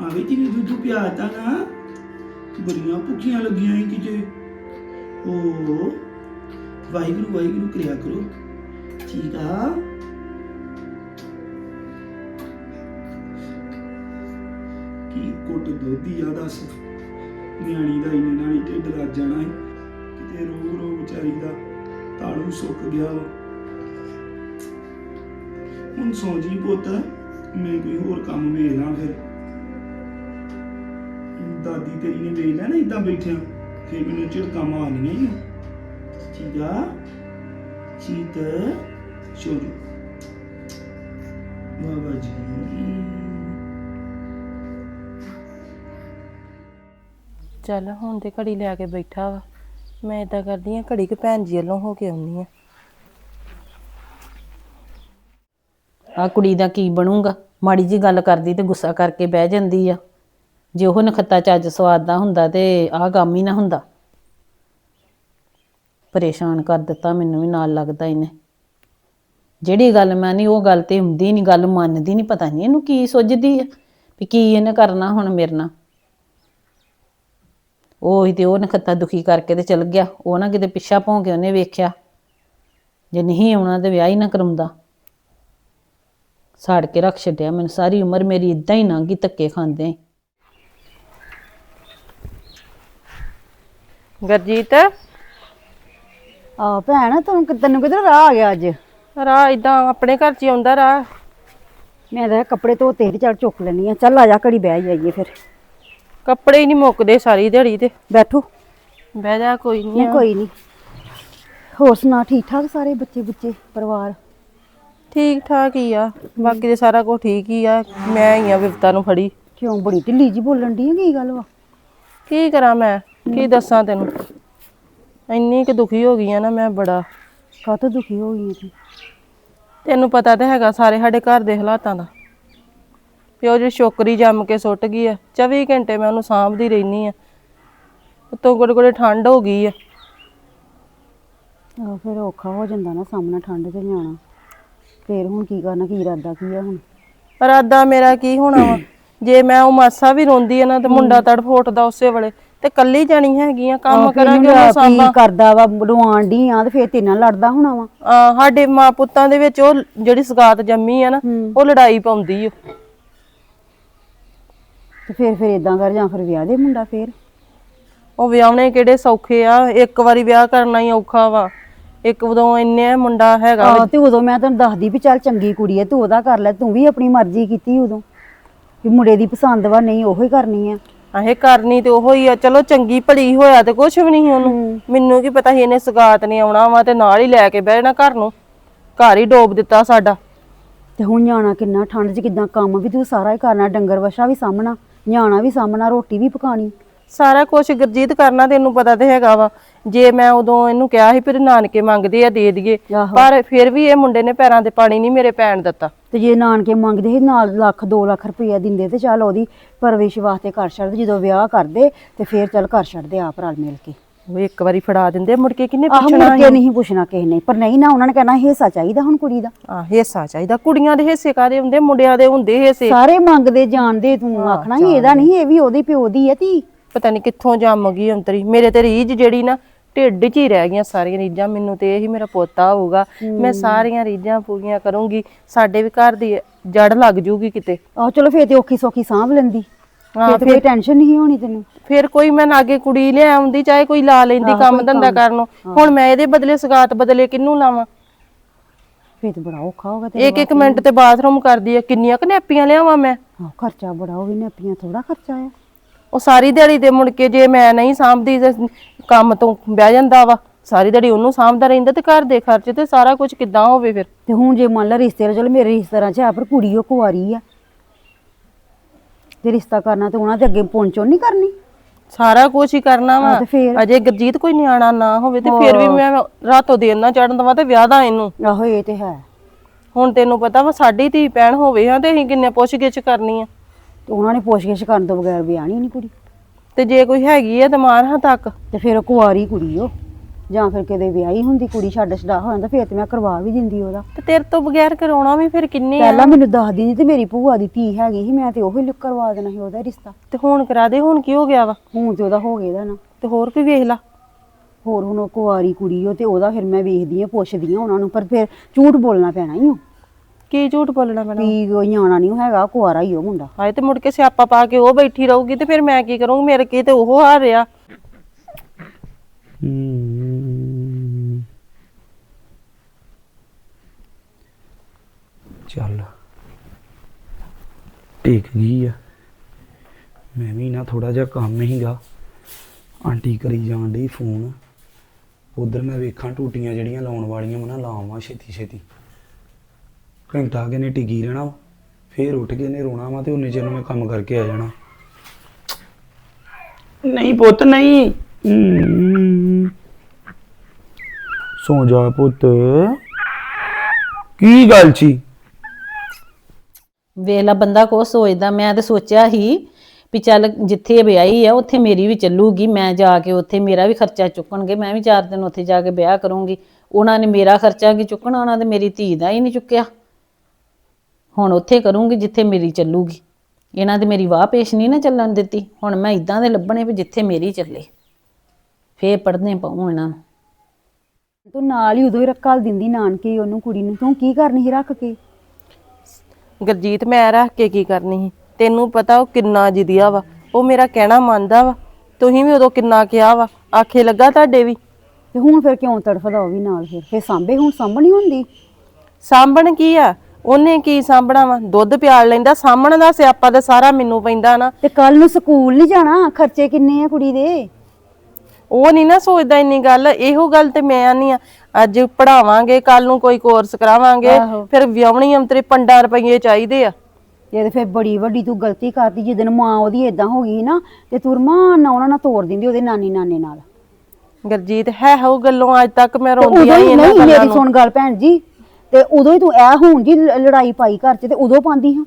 ਆਵੇ ਜੀ ਦੁੱਧ ਪਿਆਤਾ ਨਾ। ਬੜੀਆਂ ਭੁੱਖੀਆਂ ਲੱਗੀਆਂ ਹੀ ਕਿਤੇ। ਓ, ਵਾਹਿਗੁਰੂ ਵਾਹਿਗੁਰੂ, ਕਰਿਆ ਕਰੋ। ਠੀਕ ਆ? ਕੀ ਕੁੱਟ ਦੋਧੀ ਆ ਦੱਸ। ਨਿਆਣੀ ਦਾ ਇੰਨੇ ਨਾਲ ਹੀ ਢਿੱਡ ਰੱਜ ਜਾਣਾ ਹੈ ਕਿਤੇ ਰੋ ਰੋ ਵਿਚਾਰੀ ਦਾ ਤਾਲੂ ਸੁੱਕ ਗਿਆ ਵਾ। ਹੁਣ ਸੌ ਜੀ ਪੁੱਤ, ਮੈਂ ਕੋਈ ਹੋਰ ਕੰਮ ਵੇਖ ਲਾਂ ਫਿਰ। ਦਾਦੀ ਤੇਰੀ ਨੇ ਵੇਖ ਲਿਆ ਇਦਾਂ ਬੈਠਿਆਂ, ਫੇਰ ਮੈਨੂੰ ਝਿੜਕਾਂ ਮਾਰਨੀਆਂ ਹੀ ਆ। ਚੀਤ ਸ਼ੋਰੂ ਬਾਬਾ ਜੀ। ਚੱਲ ਹੁਣ ਤੇ ਘੜੀ ਲੈ ਕੇ ਬੈਠਾ ਵਾ। ਮੈਂ ਇਦਾਂ ਕਰਦੀ ਆ, ਘੜੀ ਕਿ ਭੈਣ ਜੀ ਵੱਲੋਂ ਹੋ ਕੇ ਆਉਣੀ ਆ। ਆ ਕੁੜੀ ਦਾ ਕੀ ਬਣੂਗਾ? ਮਾੜੀ ਜੀ ਗੱਲ ਕਰਦੀ ਤੇ ਗੁੱਸਾ ਕਰਕੇ ਬਹਿ ਜਾਂਦੀ ਆ। ਜੇ ਉਹ ਨਖੱਤਾ ਚੱਜ ਸਵਾਦ ਦਾ ਹੁੰਦਾ ਤੇ ਆਹ ਕੰਮ ਹੀ ਨਾ ਹੁੰਦਾ। ਪਰੇਸ਼ਾਨ ਕਰ ਦਿੱਤਾ, ਮੈਨੂੰ ਵੀ ਨਾਲ ਲੱਗਦਾ ਇਹਨੇ। ਜਿਹੜੀ ਗੱਲ ਮੈਂ ਨਹੀਂ, ਉਹ ਗੱਲ ਤੇ ਹੁੰਦੀ ਨਹੀਂ, ਗੱਲ ਮੰਨਦੀ ਨਹੀਂ, ਪਤਾ ਨਹੀਂ ਇਹਨੂੰ ਕੀ ਸੁੱਝਦੀ ਆ ਵੀ ਕੀ ਇਹਨੇ ਕਰਨਾ ਹੁਣ ਮੇਰੇ ਨਾਲ। ਉਹ ਹੀ ਤੇ ਉਹ ਨਖੱਤਾ ਦੁਖੀ ਕਰਕੇ ਤੇ ਚਲ ਗਿਆ। ਉਹ ਨਾ ਕਿਤੇ ਪਿੱਛਾ ਭੌਂ ਕੇ ਉਹਨੇ ਵੇਖਿਆ। ਜੇ ਨਹੀਂ ਆਉਣਾ ਤੇ ਵਿਆਹ ਹੀ ਨਾ ਕਰਾਉਂਦਾ। ਸਾੜ ਕੇ ਰੱਖ ਛੱਡਿਆ ਮੈਨੂੰ। ਸਾਰੀ ਉਮਰ ਮੇਰੀ ਇਦਾਂ ਹੀ ਲੰਘ ਧੱਕੇ ਖਾਂਦੇ ਗਰਜੀਤ? ਆ ਭੈਣ ਤੂੰ ਕਿ- ਤੈਨੂੰ ਕਿਧਰ ਰਾਹ ਆ ਗਿਆ ਅੱਜ? ਰਾਹ ਇਦਾਂ ਆਪਣੇ ਘਰ ਚ ਹੀ ਆਉਂਦਾ ਰਾਹ। ਮੈਂ ਤਾਂ ਕੱਪੜੇ ਧੋਤੇ ਤੇ ਚੱਲ ਚੁੱਕ ਲੈਣੀ ਆ ਚੱਲ ਆ ਜਾ ਘੜੀ ਬਹਿ ਜਾਈਏ ਫਿਰ। ਕੱਪੜੇ ਹੀ ਨਹੀਂ ਮੁੱਕਦੇ ਸਾਰੀ ਦਿਹਾੜੀ ਤੇ। ਬੈਠੋ। ਬਹਿ ਜਾ ਕੋਈ ਨਹੀਂ ਨਹੀਂ ਕੋਈ ਨਹੀਂ। ਹੋਰ ਸੁਣਾ ਠੀਕ ਠਾਕ ਸਾਰੇ ਬੱਚੇ ਬੁੱਚੇ ਪਰਿਵਾਰ? ਠੀਕ ਠਾਕ ਹੀ ਆ। ਬਾਕੀ ਤੇ ਸਾਰਾ ਕੁਝ ਠੀਕ ਹੀ ਆ। ਮੈਂ ਹੀ ਆ ਵਿਪਤਾ ਨੂੰ ਫੜੀ। ਕਿਉਂ ਬੜੀ ਢਿੱਲੀ ਜੀ ਬੋਲਣ ਦੀ ਕੀ ਗੱਲ ਵਾ? ਕੀ ਕਰਾਂ ਮੈਂ? ਕੀ ਦੱਸਾਂ ਤੈਨੂੰ? ਇੰਨੀ ਕਿ ਦੁਖੀ ਹੋ ਗਈ ਆ ਨਾ ਮੈਂ ਬੜਾ। ਕਾਹਤੋਂ ਦੁਖੀ ਹੋ ਗਈ ਤੂੰ? ਤੈਨੂੰ ਪਤਾ ਤਾਂ ਹੈਗਾ ਸਾਰੇ ਸਾਡੇ ਘਰ ਦੇ ਹਾਲਾਤਾਂ ਦਾ। ਉਹ ਜਿਹੜੀ ਛੋਕਰੀ ਜੰਮ ਕੇ ਸੁੱਟ ਗਈ ਆ। 24 ਘੰਟੇ ਮੈਂ ਉਹਨੂੰ ਸਾਂਭਦੀ ਰਹਿਨੀ ਆ। ਉਤੋਂ ਕੋੜੇ ਕੋੜੇ ਠੰਡ ਹੋ ਗਈ ਆ। ਆਹ ਫਿਰ ਔਖਾ ਹੋ ਜਾਂਦਾ ਨਾ ਸਾਹਮਣਾ ਠੰਡ 'ਚ ਜਾਣਾ ਫੇਰ ਹੁਣ ਕੀ ਕਰਨਾ ਕੀ ਇਰਾਦਾ ਕੀ ਆ ਹੁਣ? ਇਰਾਦਾ ਮੇਰਾ ਕੀ ਹੋਣਾ ਵਾ? ਜੇ ਮੈਂ ਉਹ ਮਾਸਾ ਵੀ ਰੋਂਦੀ ਆ ਨਾ ਤੇ ਮੁੰਡਾ ਤੜਫ ਉੱਠਦਾ ਉਸੇ ਵੇਲੇ। ਤੇ ਕੱਲੀ ਜਾਣੀ ਹੈਗੀ ਆ ਕੰਮ ਕਰਾਂਗੇ ਉਹ ਕੀ ਸਾਂਭਾਂ। ਕਰਦਾ ਵਾ ਰਵਾਣ ਡਈ ਆ ਤੇ ਫੇਰ ਤੇਰੇ ਨਾਲ ਲੜਦਾ ਹੋਣਾ ਵਾ। ਆ ਸਾਡੇ ਮਾਂ ਪੁੱਤਾਂ ਦੇ ਵਿੱਚ ਉਹ ਜਿਹੜੀ ਸਗਾਤ ਜੰਮੀ ਆ ਨਾ ਉਹ ਲੜਾਈ ਪਾਉਂਦੀ ਓ ਤੇ ਫੇਰ ਫਿਰ ਇਦਾਂ ਕਰ ਜਾਂ ਫਿਰ ਵਿਆਹ ਦੇ ਮੁੰਡਾ ਫੇਰ। ਉਹ ਵਿਆਹਣੇ ਕਿਹੜੇ ਸੌਖੇ ਆ ਇੱਕ ਵਾਰੀ ਵਿਆਹ ਕਰਨਾ ਹੀ ਔਖਾ ਵਾ। ਇੱਕ ਉਦੋਂ ਇੰਨੇ ਮੁੰਡਾ ਹੈਗਾ ਆ ਤੇ ਉਦੋਂ ਮੈਂ ਤੈਨੂੰ ਦੱਸਦੀ ਵੀ ਚੱਲ ਚੰਗੀ ਕੁੜੀ ਐ ਤੂੰ ਉਹਦਾ ਕਰ ਲੈ ਤੂੰ ਵੀ ਆਪਣੀ ਮਰਜ਼ੀ ਕੀਤੀ ਉਦੋਂ। ਵੀ ਮੁੰਡੇ ਦੀ ਪਸੰਦ ਵਾ ਨਹੀਂ ਉਹੋ ਹੀ ਕਰਨੀ ਆ ਆਹੇ ਕਰਨੀ ਤੇ ਉਹੋ ਹੀ ਆ ਚਲੋ ਚੰਗੀ ਭਲੀ ਹੋਇਆ ਤੇ ਕੁਝ ਵੀ ਨਹੀਂ ਉਹਨੂੰ। ਮੈਨੂੰ ਕੀ ਪਤਾ ਸੀ ਇਹਨੇ ਸਗਾਤ ਨਹੀਂ ਆਉਣਾ ਵਾ ਤੇ ਨਾਲ ਹੀ ਲੈ ਕੇ ਬਹਿ ਜਾਣਾ ਘਰ ਨੂੰ। ਘਰ ਹੀ ਡੋਬ ਦਿੱਤਾ ਸਾਡਾ। ਤੇ ਹੁਣ ਨਿਆਣਾ ਕਿੰਨਾ ਠੰਡ 'ਚ ਕਿਦਾਂ ਕੰਮ ਵੀ ਤੂੰ ਸਾਰਾ ਹੀ ਕਰਨਾ ਡੰਗਰ ਵਛਾ ਵੀ ਸਾਹਮਣਾ ਨਿਆਣਾ ਵੀ ਸਾਹਮਣਾ ਰੋਟੀ ਵੀ ਪਕਾਣੀ। ਸਾਰਾ ਕੁਝ ਗੁਰਜੀਤ ਕਰਨਾ ਤੈਨੂੰ ਪਤਾ ਤੇ ਹੈਗਾ ਵਾ। ਜੇ ਮੈਂ ਉਦੋਂ ਇਹਨੂੰ ਕਿਹਾ ਸੀ ਫਿਰ ਨਾਨਕੇ ਮੰਗਦੇ ਆ ਦੇ ਦਈਏ। ਆਹੋ। ਪਰ ਫਿਰ ਵੀ ਇਹ ਮੁੰਡੇ ਨੇ ਪੈਰਾਂ ਤੇ ਪਾਣੀ ਨਹੀਂ ਮੇਰੇ ਪੈਣ ਦਿੱਤਾ। ਤੇ ਜੇ ਨਾਨਕੇ ਮੰਗਦੇ ਸੀ ਨਾਲ ਲੱਖ 2 ਲੱਖ ਰੁਪਈਆ ਦਿੰਦੇ ਤੇ ਚੱਲ ਉਹਦੀ ਪਰਵਿਸ਼ ਵਾਸਤੇ ਕਰ ਛੱਡਦੇ ਜਦੋਂ ਵਿਆਹ ਕਰਦੇ ਤੇ ਫੇਰ ਚੱਲ ਕਰ ਛੱਡਦੇ ਆਪ ਰਲ ਮਿਲ ਕੇ। ਉਹ ਇੱਕ ਵਾਰੀ ਫੜਾ ਦਿੰਦੇ ਮੁੜ ਕੇ ਕਿੰਨੇ ਆਹ ਪੁੱਛਣਾ ਮੁੜ ਕੇ ਨਹੀਂ ਪੁੱਛਣਾ ਕਿਸੇ ਨੇ ਪਰ ਨਹੀਂ ਨਾ ਉਹਨਾਂ ਨੇ ਕਹਿਣਾ ਹਿੱਸਾ ਚਾਹੀਦਾ ਹੁਣ ਕੁੜੀ ਦਾ। ਆ ਹਿੱਸਾ ਚਾਹੀਦਾ। ਕੁੜੀਆਂ ਦੇ ਹਿੱਸੇ ਕਾਦੇ ਹੁੰਦੇ? ਮੁੰਡਿਆਂ ਦੇ ਹੁੰਦੇ ਹਿੱਸੇ। ਸਾਰੇ ਮੰਗਦੇ ਜਾਣਦੇ ਤੂੰ ਆਖਣਾ ਇਹਦਾ ਨਹੀਂ ਇਹ ਵੀ ਉਹਦੇ ਪਿਓ ਦੀ ਹੈ ਧੀ। ਪਤਾ ਨਹੀਂ ਕਿੱਥੋਂ ਜੰਮ ਗਈ ਅੰਤਰੀ। ਮੇਰੇ ਤੇ ਰੀਝ ਜਿਹੜੀ ਨਾ ਢਿੱਡ 'ਚ ਹੀ ਰਹਿ ਗਈਆਂ ਸਾਰੀਆਂ ਰੀਝਾਂ। ਮੈਨੂੰ ਤੇ ਇਹੀ ਮੇਰਾ ਪੋਤਾ ਹੋਊਗਾ। ਮੈਂ ਸਾਰੀਆਂ ਰੀਝਾਂ ਪੂਰੀਆਂ ਕਰੂੰਗੀ। ਸਾਡੇ ਵੀ ਘਰ ਦੀ ਜੜ ਲੱਗ ਜੂਗੀ ਕਿਤੇ। ਆਹ ਚਲੋ ਫੇਰ ਤੇ ਔਖੀ ਸੌਖੀ ਸਾਂਭ ਲੈਂਦੀ। ਹਾਂ, ਫੇਰ ਤੇ ਕੋਈ ਟੈਨਸ਼ਨ ਨਹੀਂ ਹੋਣੀ ਤੈਨੂੰ। ਫਿਰ ਕੋਈ ਮੈਂ ਲਾਗੇ ਕੁੜੀ ਲਿਆ ਆਉਂਦੀ ਚਾਹੇ ਕੋਈ ਲਾ ਲੈਂਦੀ ਕੰਮ ਧੰਦਾ ਕਰਨ ਨੂੰ। ਹੁਣ ਮੈਂ ਇਹਦੇ ਬਦਲੇ ਸਗਾਤ ਬਦਲੇ ਕਿਹਨੂੰ ਲਾਵਾਂ? ਫੇਰ ਤੇ ਬੜਾ ਔਖਾ ਹੋਗਾ ਤੇ ਇੱਕ ਇੱਕ ਮਿੰਟ ਤੇ ਬਾਥਰੂਮ ਕਰਦੀ ਆ। ਕਿੰਨੀਆਂ ਕਨੈਪੀਆਂ ਲਿਆਵਾਂ ਮੈਂ? ਖਰਚਾ ਬੜਾ ਉਹ ਵੀ ਨੇਪੀਆਂ ਥੋੜਾ ਖਰਚਾ ਆ। ਉਹ ਸਾਰੀ ਦਿਹਾੜੀ ਦੇ ਮੁੜ ਕੇ ਜੇ ਮੈਂ ਨਹੀਂ ਸਾਂਭਦੀ ਤੇ ਕੰਮ ਤੋਂ ਬਹਿ ਜਾਂਦਾ ਵਾ। ਸਾਰੀ ਦਿਹਾੜੀ ਉਹਨੂੰ ਸਾਂਭਦਾ ਰਹਿੰਦਾ ਤੇ ਘਰ ਦੇ ਖਰਚੇ ਤੇ ਸਾਰਾ ਕੁਝ ਕਿੱਦਾਂ ਹੋਵੇ ਫਿਰ? ਤੇ ਹੁਣ ਜੇ ਮੰਨ ਲਾ ਰਿਸ਼ਤੇ ਚਲੋ ਮੇਰੇ ਰਿਸ਼ਤੇਦਾਰਾਂ 'ਚ ਆ ਪਰ ਕੁੜੀ ਉਹ ਕੁਆਰੀ ਆ। ਤੇ ਰਿਸ਼ਤਾ ਕਰਨਾ ਤੇ ਉਹਨਾਂ ਦੇ ਅੱਗੇ ਪਹੁੰਚੋ ਨਹੀਂ ਕਰਨੀ? ਸਾਰਾ ਕੁਝ ਹੀ ਕਰਨਾ ਵਾ। ਹਾਂ ਤੇ ਫਿਰ? ਅਜੇ ਗੁਰਜੀਤ ਕੋਈ ਨਿਆਣਾ ਨਾ ਹੋਵੇ ਤੇ ਫਿਰ ਵੀ ਮੈਂ ਰਾਤੋਂ ਦਿਨ ਨਾ ਚੜਨ ਦਵਾ ਤੇ ਵਿਆਹ ਦਾ ਇਹਨੂੰ। ਆਹੋ ਇਹ ਤੇ ਹੈ। ਹੁਣ ਤੈਨੂੰ ਪਤਾ ਵਾ ਸਾਡੀ ਧੀ ਭੈਣ ਹੋਵੇ ਹਾਂ ਤੇ ਅਸੀਂ ਕਿੰਨੇ ਪੁੱਛ ਗਿੱਛ ਕਰਨੀ ਆ। ਤੇ ਉਹਨਾਂ ਨੇ ਪੁੱਛ-ਗਿੱਛ ਕਰਨ ਤੋਂ ਬਗੈਰ ਵਿਆਹਣੀ ਨਹੀਂ ਕੁੜੀ। ਤੇ ਜੇ ਕੋਈ ਹੈਗੀ ਆ ਤੇ ਮਾਰ ਹਾਂ ਤੱਕ। ਤੇ ਫਿਰ ਉਹ ਕੁਆਰੀ ਕੁੜੀ ਉਹ ਜਾਂ ਫਿਰ ਕਿਤੇ ਵਿਆਹੀ ਹੁੰਦੀ ਕੁੜੀ ਛੱਡ ਛਡਾ ਹੋ ਜਾਂਦਾ ਫਿਰ ਤੇ ਮੈਂ ਕਰਵਾ ਵੀ ਦਿੰਦੀ ਉਹਦਾ। ਤੇ ਤੇਰੇ ਤੋਂ ਬਗੈਰ ਕਰਾਉਣਾ ਵੀ ਫਿਰ ਕਿੰਨੇ ਆ? ਪਹਿਲਾਂ ਮੈਨੂੰ ਦੱਸ ਦਿੰਦੀ ਤੇ ਮੇਰੀ ਭੂਆ ਦੀ ਧੀ ਹੈਗੀ ਸੀ ਮੈਂ ਤੇ ਉਹੀ ਲਿਖ ਕਰਵਾ ਦੇਣਾ ਸੀ ਉਹਦਾ ਰਿਸ਼ਤਾ। ਤੇ ਹੁਣ ਕਰਾ ਦੇ ਹੁਣ ਕੀ ਹੋ ਗਿਆ ਵਾ? ਹੁਣ ਤੇ ਉਹਦਾ ਹੋ ਗਿਆ ਇਹਦਾ ਨਾ। ਤੇ ਹੋਰ ਕੋਈ ਵੇਖ ਲਾ। ਹੋਰ ਹੁਣ ਉਹ ਕੁਆਰੀ ਕੁੜੀ ਉਹ ਤੇ ਉਹਦਾ ਫਿਰ ਮੈਂ ਵੇਖਦੀ ਆ ਪੁੱਛਦੀ ਆ ਉਹਨਾਂ ਨੂੰ ਪਰ ਫਿਰ ਝੂਠ ਬੋਲਣਾ ਪੈਣਾ ਹੀ ਉਹ ਕੀ ਝੂਠ ਬੋਲਣਾ ਮੈਨੂੰ? ਵੀ ਉਹ ਨਿਆਣਾ ਨਹੀਂ ਹੈਗਾ ਕੁਆਰਾ ਹੀ ਉਹ ਮੁੰਡਾ। ਹਾਏ ਤੇ ਮੁੜ ਕੇ ਸਿਆਪਾ ਪਾ ਕੇ ਉਹ ਬੈਠੀ ਰਹੂਗੀ ਤੇ ਫਿਰ ਮੈਂ ਕੀ ਕਰੂੰਗੀ? ਮੇਰੇ ਕੀ ਤੇ ਉਹ ਹਾਰ ਰਿਹਾ? ਚੱਲ। ਟਿਕ ਗਈ ਆ। ਮੈਂ ਵੀ ਨਾ ਥੋੜਾ ਜਿਹਾ ਕੰਮ ਹੀਗਾ। ਆਂਟੀ ਕਰੀ ਜਾਣ ਡਈ ਫੋਨ। ਉਧਰ ਮੈਂ ਵੇਖਾਂ ਟੂਟੀਆਂ ਜਿਹੜੀਆਂ ਲਾਉਣ ਵਾਲੀਆਂ ਮੈਂ ਨਾ ਲਾਵਾਂ ਛੇਤੀ ਛੇਤੀ ਘੰਟਾ ਕੇ ਨੇ ਟਿਕੀ ਰਹਿਣਾ ਵਾ। ਫੇਰ ਉੱਠ ਕੇ ਨੇ ਰੋਣਾ ਵਾ ਤੇ ਉਹਨੇ ਚਿਰ ਨੂੰ ਮੈਂ ਕੰਮ ਕਰਕੇ ਆ ਜਾਣਾ। ਨਹੀਂ ਪੁੱਤ ਨਹੀਂ। ਹਮ। ਸੌ ਜਾ ਪੁੱਤ। ਕੀ ਗੱਲ ਸੀ? ਵੇਖ ਲਾ ਬੰਦਾ ਕੋ ਸੋਚਦਾ ਮੈਂ ਤੇ ਸੋਚਿਆ ਸੀ ਵੀ ਚੱਲ ਜਿੱਥੇ ਵਿਆਹੀ ਆ ਉੱਥੇ ਮੇਰੀ ਵੀ ਚੱਲੂਗੀ ਮੈਂ ਜਾ ਕੇ ਉੱਥੇ ਮੇਰਾ ਵੀ ਖਰਚਾ ਚੁੱਕਣਗੇ ਮੈਂ ਵੀ ਚਾਰ ਦਿਨ ਉੱਥੇ ਜਾ ਕੇ ਵਿਆਹ ਕਰੂੰਗੀ। ਉਹਨਾਂ ਨੇ ਮੇਰਾ ਖਰਚਾ ਕੀ ਚੁੱਕਣਾ ਉਹਨਾਂ ਦੇ ਮੇਰੀ ਧੀ ਦਾ ਹੀ ਨਹੀਂ ਚੁੱਕਿਆ। ਹੁਣ ਉੱਥੇ ਕਰੂੰਗੀ ਜਿੱਥੇ ਮੇਰੀ ਚੱਲੂਗੀ। ਇਹਨਾਂ ਦੇ ਮੇਰੀ ਵਾਹ ਪੇਸ਼ ਨਹੀਂ ਨਾ ਚੱਲਣ ਦਿੱਤੀ। ਹੁਣ ਮੈਂ ਇਦਾਂ ਦੇ ਲੱਭਣੇ ਵੀ ਜਿੱਥੇ ਮੇਰੀ ਚੱਲੇ। ਫੇਰ ਪੜਨੇ ਪਾਉ ਇਹਨਾਂ ਨੂੰ। ਤੂੰ ਨਾਲ ਹੀ ਉਦੋਂ ਹੀ ਰੱਖਲ ਦਿੰਦੀ ਨਾਨਕੇ ਉਹਨੂੰ ਕੁੜੀ ਨੂੰ। ਤੂੰ ਕੀ ਕਰਨੀ ਸੀ ਰੱਖ ਕੇ? ਗੁਰਜੀਤ ਮੈਂ ਰੱਖ ਕੇ ਕੀ ਕਰਨੀ ਸੀ? ਤੈਨੂੰ ਪਤਾ ਉਹ ਕਿੰਨਾ ਜਿਦਿਆ ਵਾ। ਉਹ ਮੇਰਾ ਕਹਿਣਾ ਮੰਨਦਾ ਵਾ। ਤੁਸੀਂ ਵੀ ਉਦੋਂ ਕਿੰਨਾ ਕਿਹਾ ਵਾ। ਆਖੇ ਲੱਗਾ ਤੁਹਾਡੇ ਵੀ। ਤੇ ਹੁਣ ਫਿਰ ਕਿਉਂ ਤੜਫਦਾ ਉਹ ਵੀ ਨਾਲ ਫਿਰ? ਫੇ ਸਾਂਭੇ ਹੁਣ ਸਾਂਭਣੀ ਹੁੰਦੀ? ਸਾਂਭਣ ਕੀ ਆ? ਉਹਨੇ ਕੀ ਸਾਂਭਣਾ ਵਾ? ਦੁੱਧ ਪਿਆਲ ਲੈਂਦਾ ਸਾਂਭਣ ਦਾ ਸਿਆਪਾ ਤੇ ਸਾਰਾ ਮੈਨੂੰ ਪੈਂਦਾ ਨਾ। ਤੇ ਕੱਲ ਨੂੰ ਸਕੂਲ ਨਹੀਂ ਜਾਣਾ? ਖਰਚੇ ਕਿੰਨੇ ਆ ਕੁੜੀ ਦੇ? ਉਹ ਨਹੀਂ ਨਾ ਸੋਚਦਾ ਇੰਨੀ ਗੱਲ ਇਹੋ ਗੱਲ ਤੇ ਮੈਂ ਆਨੀ ਆ। ਅੱਜ ਪੜਾਵਾਂਗੇ ਕੱਲ ਨੂੰ ਕੋਈ ਕੋਰਸ ਕਰਾਵਾਂਗੇ। ਫਿਰ ਵਿਆਹਣੀ ਅੰਤਰੇ ਪੰਡਾ ਰੁਪਏ ਚਾਹੀਦੇ ਆ। ਜੇ ਤੇ ਫਿਰ ਬੜੀ ਵੱਡੀ ਤੂੰ ਗਲਤੀ ਕਰਦੀ ਜਿੱਦਨ ਮਾਂ ਉਹਦੀ ਏਦਾਂ ਹੋ ਗਈ ਨਾ ਤੇ ਤੂੰ ਰਮਾਨ ਨਾਲ ਉਹਨਾਂ ਨਾਲ ਤੋੜ ਦਿੰਦੀ ਉਹਦੇ ਨਾਨੀ ਨਾਨੇ ਨਾਲ। ਗੁਰਜੀਤ ਹੈ ਹੋ ਗੱਲੋਂ ਅੱਜ ਤੱਕ ਮੈਂ ਰੋਂਦੀ ਆਈ ਇਹਨਾਂ ਨਹੀਂ ਗੱਲਾਂ ਮੇਰੀ ਨੂੰ। ਸੁਣ ਗੱਲ ਭੈਣ ਜੀ। ਤੇ ਉਦੋਂ ਹੀ ਤੂੰ ਐ ਹੋਣ ਜੀ ਲ- ਲੜਾਈ ਪਾਈ ਘਰ 'ਚ ਤੇ ਉਦੋਂ ਪਾਉਂਦੀ ਹਾਂ?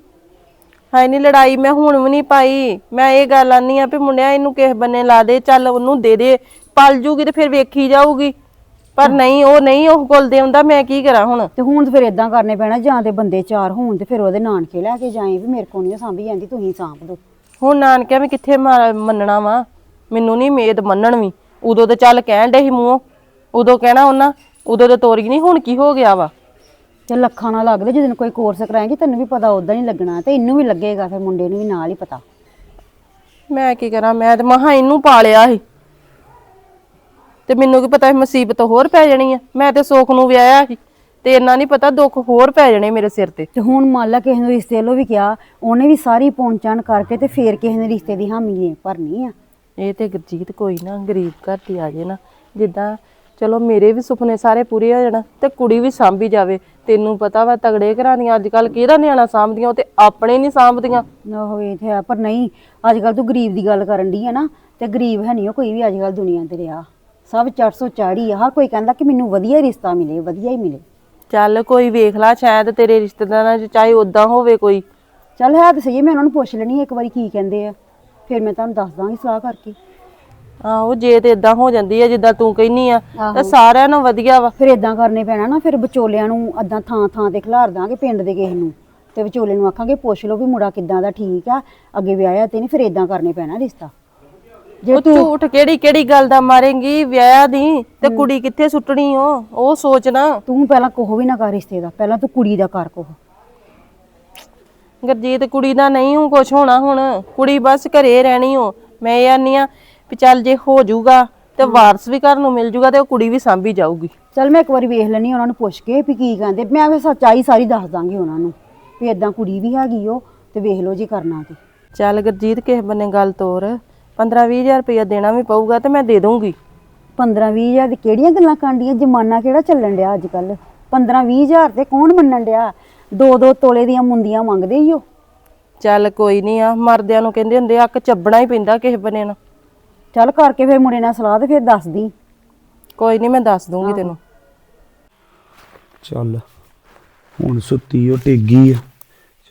ਹਾਏ ਨਹੀਂ ਲੜਾਈ ਮੈਂ ਹੁਣ ਵੀ ਨਹੀਂ ਪਾਈ। ਮੈਂ ਇਹ ਗੱਲ ਆਨੀ ਆ ਵੀ ਮੁੰਡਿਆ ਇਹਨੂੰ ਕਿਸੇ ਬੰਨੇ ਲਾ ਦੇ ਚੱਲ ਉਹਨੂੰ ਦੇ ਦੇ। ਪਲ ਜੂਗੀ ਤੇ ਫਿਰ ਵੇਖੀ ਜਾਊਗੀ। ਪਰ ਨਹੀਂ ਉਹ ਨਹੀਂ ਉਹ ਕੋਲ ਦੇ ਹੁੰਦਾ ਮੈਂ ਕੀ ਕਰਾਂ ਹੁਣ? ਤੇ ਹੁਣ ਤੇ ਫਿਰ ਇਦਾਂ ਕਰਨੇ ਪੈਣਾ ਜਾਂ ਤੇ ਬੰਦੇ ਚਾਰ ਹੋਣ ਤੇ ਫਿਰ ਉਹਦੇ ਨਾਨਕੇ ਲੈ ਕੇ ਜਾਏ ਵੀ ਮੇਰੇ ਕੋਲ ਨਹੀਂ ਸਾਂਭੀ ਜਾਂਦੀ ਤੁਸੀਂ ਸਾਂਭ ਦੋ। ਹੁਣ ਨਾਨਕਿਆ ਵੀ ਕਿੱਥੇ ਮਾ- ਮੰਨਣਾ ਵਾ? ਮੈਨੂੰ ਨਹੀਂ ਮੇਦ ਮੰਨਣ ਵੀ। ਉਦੋਂ ਤੇ ਚੱਲ ਕਹਿਣ ਡੇ ਸੀ ਮੂੰਹੋਂ। ਉਦੋਂ ਕਹਿਣਾ ਉਹਨਾਂ ਉਦੋਂ ਤੇ ਤੋਰੀ ਨਹੀਂ ਹੁਣ ਕੀ ਹੋ ਗਿਆ ਵਾ? ਤੇ ਲੱਖਾਂ ਨਾਲ ਲੱਗਦੇ ਜਦੋਂ ਕੋਈ ਕੋਰਸ ਕਰਾਏਗੀ ਤੈਨੂੰ ਵੀ ਪਤਾ ਉਦਾਂ ਨਹੀਂ ਲੱਗਣਾ ਤੇ ਇਹਨੂੰ ਵੀ ਲੱਗੇਗਾ ਫਿਰ ਮੁੰਡੇ ਨੂੰ ਵੀ ਨਾਲ ਹੀ ਪਤਾ। ਮੈਂ ਕੀ ਕਰਾਂ ਮੈਂ ਤੇ ਮਹਾ ਇਹਨੂੰ ਪਾਲਿਆ ਸੀ। ਤੇ ਮੈਨੂੰ ਕੀ ਪਤਾ ਮੁਸੀਬਤ ਹੋਰ ਪੈ ਜਾਣੀ ਆ। ਮੈਂ ਤੇ ਸੁੱਖ ਨੂੰ ਵਿਆਹਿਆ ਸੀ ਤੇ ਇੰਨਾ ਨਹੀਂ ਪਤਾ ਦੁੱਖ ਹੋਰ ਪੈ ਜਾਣੇ ਮੇਰੇ ਸਿਰ ਤੇ। ਤੇ ਹੁਣ ਮੰਨ ਲਾ ਕਿਸੇ ਨੂੰ ਰਿਸ਼ਤੇ ਵੱਲੋਂ ਵੀ ਕਿਹਾ ਉਹਨੇ ਵੀ ਸਾਰੀ ਪਹੁੰਚਣ ਕਰਕੇ ਤੇ ਫੇਰ ਕਿਸੇ ਨੇ ਰਿਸ਼ਤੇ ਦੀ ਹਾਮੀ ਨੇ ਭਰਨੀ ਆ। ਇਹ ਤੇ ਗੁਰਜੀਤ ਕੋਈ ਨਾ ਗਰੀਬ ਘਰ ਦੀ ਆ ਜੇ ਨਾ। ਜਿੱਦਾਂ ਚਲੋ ਮੇਰੇ ਵੀ ਸੁਪਨੇ ਸਾਰੇ ਪੂਰੇ ਹੋ ਜਾਣ ਤੇ ਕੁੜੀ ਵੀ ਸਾਂਭੀ ਜਾਵੇ। ਤੈਨੂੰ ਪਤਾ ਵਾ ਤਗੜੇ ਘਰਾਂ ਦੀਆਂ ਅੱਜ ਕੱਲ ਕਿਹਦਾ ਨਿਆਣਾ ਸਾਂਭਦੀਆਂ ਉਹ ਤੇ ਆਪਣੇ ਨਹੀਂ ਸਾਂਭਦੀਆਂ। ਉਹ ਇਹ ਤੇ ਹੈ ਪਰ ਨਹੀਂ ਅੱਜ ਕੱਲ ਤੂੰ ਗਰੀਬ ਦੀ ਗੱਲ ਕਰਨ ਦੀ ਹੈ ਨਾ ਤੇ ਗਰੀਬ ਹੈ ਨਹੀਂ ਉਹ ਕੋਈ ਵੀ ਅੱਜ ਕੱਲ ਦੁਨੀਆ ਤੇ ਰਿਹਾ। ਸਭ 400 ਚਾੜੀ ਆ ਹਰ ਕੋਈ ਕਹਿੰਦਾ ਕਿ ਮੈਨੂੰ ਵਧੀਆ ਰਿਸ਼ਤਾ ਮਿਲੇ ਵਧੀਆ ਹੀ ਮਿਲੇ। ਚੱਲ ਕੋਈ ਵੇਖ ਲਾ ਸ਼ਾਇਦ ਤੇਰੇ ਰਿਸ਼ਤੇਦਾਰਾਂ 'ਚ ਚਾਹੇ ਉਦਾਂ ਹੋਵੇ ਕੋਈ। ਚੱਲ ਹੈ ਤਾਂ ਸਹੀ ਮੈਂ ਉਹਨਾਂ ਨੂੰ ਪੁੱਛ ਲੈਣੀ ਆ ਇੱਕ ਵਾਰੀ ਕੀ ਕਹਿੰਦੇ ਆ। ਫਿਰ ਮੈਂ ਤੁਹਾਨੂੰ ਦੱਸ ਦਾਂਗੀ ਸਲਾਹ ਕਰਕੇ। ਆਹੋ ਜੇ ਤੇ ਇਦਾਂ ਹੋ ਜਾਂਦੀ ਹੈ ਜਿੱਦਾਂ ਤੂੰ ਕਹਿੰਨੀ ਆ। ਤਾਂ ਸਾਰਿਆਂ ਨੂੰ ਵਧੀਆ ਵਾ। ਫਿਰ ਇਦਾਂ ਕਰਨੇ ਪੈਣਾ ਨਾ ਫਿਰ ਵਿਚੋਲਿਆਂ ਨੂੰ ਅੱਦਾਂ ਥਾਂ ਥਾਂ ਤੇ ਖਿਲਾਰ ਦਾਂਗੇ ਪਿੰਡ ਦੇ ਕਿਸੇ ਨੂੰ। ਤੇ ਵਿਚੋਲੇ ਨੂੰ ਆਖਾਂਗੇ ਪੁੱਛ ਲਓ ਵੀ ਮੁੰਡਾ ਕਿੱਦਾਂ ਦਾ ਠੀਕ ਆ ਅੱਗੇ ਵਿਆਹਿਆ ਤੇ ਨਹੀਂ ਫਿਰ ਇਦਾਂ ਕਰਨੇ ਪੈਣਾ ਰਿਸ਼ਤਾ। ਜੇ ਉਹ ਝੂਠ ਕਿਹੜੀ ਕਿਹੜੀ ਗੱਲ ਦਾ ਮਾਰੇਂਗੀ ਵਿਆਹ ਦੀ ਤੇ ਕੁੜੀ ਕਿੱਥੇ ਸੁੱਟਣੀ ਉਹ ਉਹ ਸੋਚਣਾ ਤੂੰ ਪਹਿਲਾਂ ਕੋਹ ਵੀ ਨਾ ਕਰ ਰਿਸ਼ਤੇ ਦਾ ਪਹਿਲਾਂ ਤੂੰ ਕੁੜੀ ਦਾ ਕਰ ਕੋਹ ਗੁਰਜੀਤ ਕੁੜੀ ਦਾ ਨਹੀਂ ਹੂੰ ਕੁਛ ਹੋਣਾ ਹੁਣ। ਕੁੜੀ ਬਸ ਘਰੇ ਰਹਿਣੀ ਹੋ ਮੈਂ ਇਹ ਆਨੀ ਆ ਵੀ ਚੱਲ ਜੇ ਹੋ ਜਾਊਗਾ ਤੇ ਵਾਰਸ ਵੀ ਘਰ ਨੂੰ ਮਿਲ ਜਾਊਗਾ ਤੇ ਉਹ ਕੁੜੀ ਵੀ ਸਾਂਭੀ ਜਾਊਗੀ। ਚੱਲ ਮੈਂ ਇੱਕ ਵਾਰੀ ਵੇਖ ਲੈਣੀ ਉਹਨਾਂ ਨੂੰ ਪੁੱਛ ਕੇ ਵੀ ਕੀ ਕਹਿੰਦੇ। ਮੈਂ ਫਿਰ ਸੱਚਾਈ ਸਾਰੀ ਦੱਸ ਦਾਂਗੀ ਉਹਨਾਂ ਨੂੰ ਵੀ ਇਦਾਂ ਕੁੜੀ ਵੀ ਹੈਗੀ ਉਹ ਤੇ ਵੇਖ ਲਓ ਜੀ ਕਰਨਾ ਤੇ। ਚੱਲ ਗੁਰਜੀਤ ਕਿਸੇ ਬੰਨੇ ਗੱਲ ਤੋਰ। 15 20000 ਰੁਪਇਆ ਦੇਣਾ ਵੀ ਪਊਗਾ ਤੇ ਮੈਂ ਦੇ ਦੂੰਗੀ 15 ਹਜ਼ਾਰ ਦੀ ਕਿਹੜੀਆਂ ਗੱਲਾਂ ਕਾਂਡੀਆਂ ਜਮਾਨਾ ਕਿਹੜਾ ਚੱਲਣ ਡਿਆ ਅੱਜ ਕੱਲ 15 ਹਜ਼ਾਰ ਤੇ ਕੌਣ ਮੰਨਣ ਡਿਆ? ਦੋ ਦੋ ਤੋਲੇ ਦੀਆਂ ਮੁੰਦੀਆਂ ਮੰਗਦੇ ਹੀ ਉਹ। ਚੱਲ ਕੋਈ ਨਹੀਂ ਆ ਮਰਦਿਆਂ ਨੂੰ ਕਹਿੰਦੇ ਹੁੰਦੇ ਆ, ਅੱਕ ਚੱਬਣਾ ਹੀ ਪੈਂਦਾ ਕਿਸੇ ਬੰਨੇ ਨੂੰ। ਚੱਲ ਕਰਕੇ ਫਿਰ ਮੁੰਡੇ ਨਾਲ ਸਲਾਹ ਤੇ ਫਿਰ ਦੱਸਦੀ। ਕੋਈ ਨਹੀਂ ਮੈਂ ਦੱਸ ਦੂੰਗੀ ਤੈਨੂੰ। ਚੱਲ ਹੁਣ ਸੁੱਤੀ ਉਹ ਟੇਗੀ ਆ।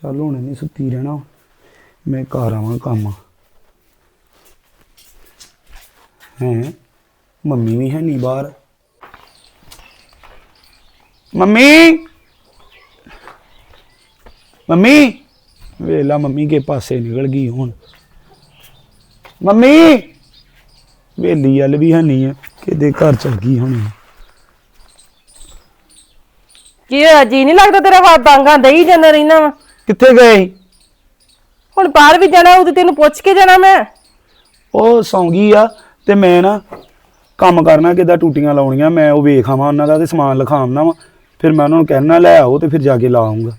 ਚੱਲ ਹੁਣ ਨਹੀਂ ਸੁੱਤੀ ਰਹਿਣਾ ਮੈਂ ਘਰ ਆਵਾਂ ਕੰਮ। ਹੈ ਮੰਮੀ ਵੀ ਹੈ ਨਹੀਂ ਬਾਹਰ। ਮੰਮੀ! ਮੰਮੀ! ਵੇਲਾ ਮੰਮੀ ਕੇ ਪਾਸੇ ਨਿਕਲ ਗਈ ਹੁਣ। ਮੰਮੀ! ਵੇਲੀ ਵੱਲ ਵੀ ਹੈ ਨਹੀਂ ਆ ਕਿਤੇ ਘਰ ਚਲ ਗਈ ਹੋਣੀ ਕੀ ਹੋਇਆ ਜੀ ਨਹੀਂ ਲੱਗਦਾ ਤੇਰਾ ਵਾ ਬਾਂਗਾ ਦਈ ਜਾਂਦਾ ਰਹਿਣਾ ਵਾ। ਕਿੱਥੇ ਗਏ ਹੁਣ ਬਾਹਰ ਵੀ ਜਾਣਾ ਉਹ ਤੇ ਤੈਨੂੰ ਪੁੱਛ ਕੇ ਜਾਣਾ ਮੈਂ। ਉਹ ਸੌਂ ਗਈ ਆ ਤੇ ਮੈਂ ਨਾ ਕੰਮ ਕਰਨਾ ਕਿੱਦਾਂ ਟੂਟੀਆਂ ਲਾਉਣੀਆਂ ਮੈਂ ਉਹ ਵੇਖ ਆਵਾਂ ਉਹਨਾਂ ਦਾ ਤੇ ਸਮਾਨ ਲਿਖਾਉਣਾ ਵਾ। ਫਿਰ ਮੈਂ ਉਹਨਾਂ ਨੂੰ ਕਹਿਣਾ ਲੈ ਆਓ ਤੇ ਫਿਰ ਜਾ ਕੇ ਲਾਉਂਗਾ